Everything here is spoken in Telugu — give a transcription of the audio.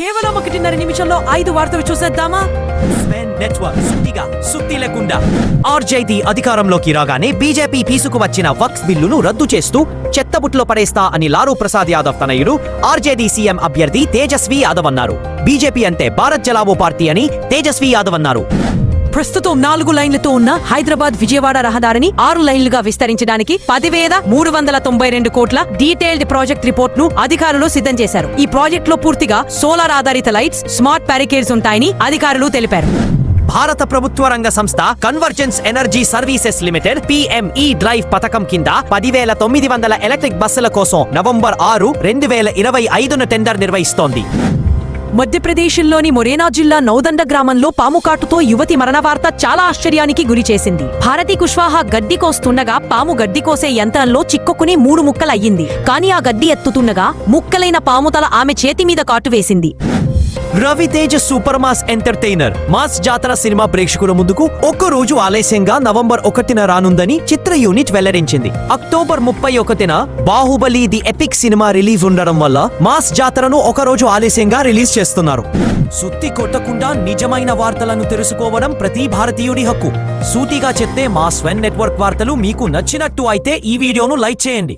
కేవలం ఒకటిన్నర నిమిషంలో ఐదు వార్తలు చూసేద్దామా? స్వెన్ నెట్వర్క్ సుత్తిగా సుత్తి లేకుండా. ఆర్జేడీ అధికారంలోకి రాగానే బీజేపీ తీసుకువచ్చిన వక్స్ బిల్లును రద్దు చేస్తూ చెత్తబుట్లో పడేస్తా అని లారూ ప్రసాద్ యాదవ్ తనయుడు ఆర్జేడీ సీఎం అభ్యర్థి తేజస్వి యాదవ్ అన్నారు. బీజేపీ అంటే భారత్ జలావో పార్టీ అని తేజస్వి యాదవ్ అన్నారు. ప్రస్తుతం నాలుగు లైన్లతో ఉన్న హైదరాబాద్ విజయవాడ రహదారిని ఆరు లైన్లుగా విస్తరించడానికి పదివేల మూడు వందల తొంభై రెండు కోట్ల డీటెయిల్డ్ ప్రాజెక్ట్ రిపోర్ట్ను అధికారులు సిద్ధం చేశారు. ఈ ప్రాజెక్ట్లో పూర్తిగా సోలార్ ఆధారిత లైట్స్ స్మార్ట్ ప్యారికేడ్స్ ఉంటాయని అధికారులు తెలిపారు. భారత ప్రభుత్వ రంగ సంస్థ Convergence Energy Services Limited PM E drive పథకం కింద పదివేల తొమ్మిది వందల ఎలక్ట్రిక్ బస్సుల కోసం నవంబర్ ఆరు రెండు వేల ఇరవై ఐదున టెండర్ నిర్వహిస్తోంది. మధ్యప్రదేశ్లోని మొరేనా జిల్లా నౌదండ గ్రామంలో పాము కాటుతో యువతి మరణ వార్త చాలా ఆశ్చర్యానికి గురి చేసింది. భారతి కుష్వాహా గడ్డి కోస్తుండగా పాము గడ్డి కోసే యంత్రంలో చిక్కుకుని మూడు ముక్కలయ్యింది. కానీ ఆ గడ్డి ఎత్తుతుండగా ముక్కలైన పాము తల ఆమె చేతి మీద కాటు వేసింది. Raviteja super mass entertainer. Mass Jathara cinema ప్రేక్షకుల ముందుకు ఒక్క రోజు ఆలస్యంగా నవంబర్ ఒకటిన రానుందని చిత్ర యూనిట్ వెల్లడించింది. అక్టోబర్ ముప్పై ఒకటిన Baahubali the epic cinema release ఉండడం వల్ల మాస్ జాతరను ఒక రోజు ఆలస్యంగా రిలీజ్ చేస్తున్నారు. సుత్తి కొట్టకుండా నిజమైన వార్తలను తెలుసుకోవడం ప్రతి భారతీయుడి హక్కు. సూటిగా చెప్తే మా స్వెన్ నెట్వర్క్ వార్తలు మీకు నచ్చినట్టు అయితే ఈ వీడియోను లైక్ చేయండి.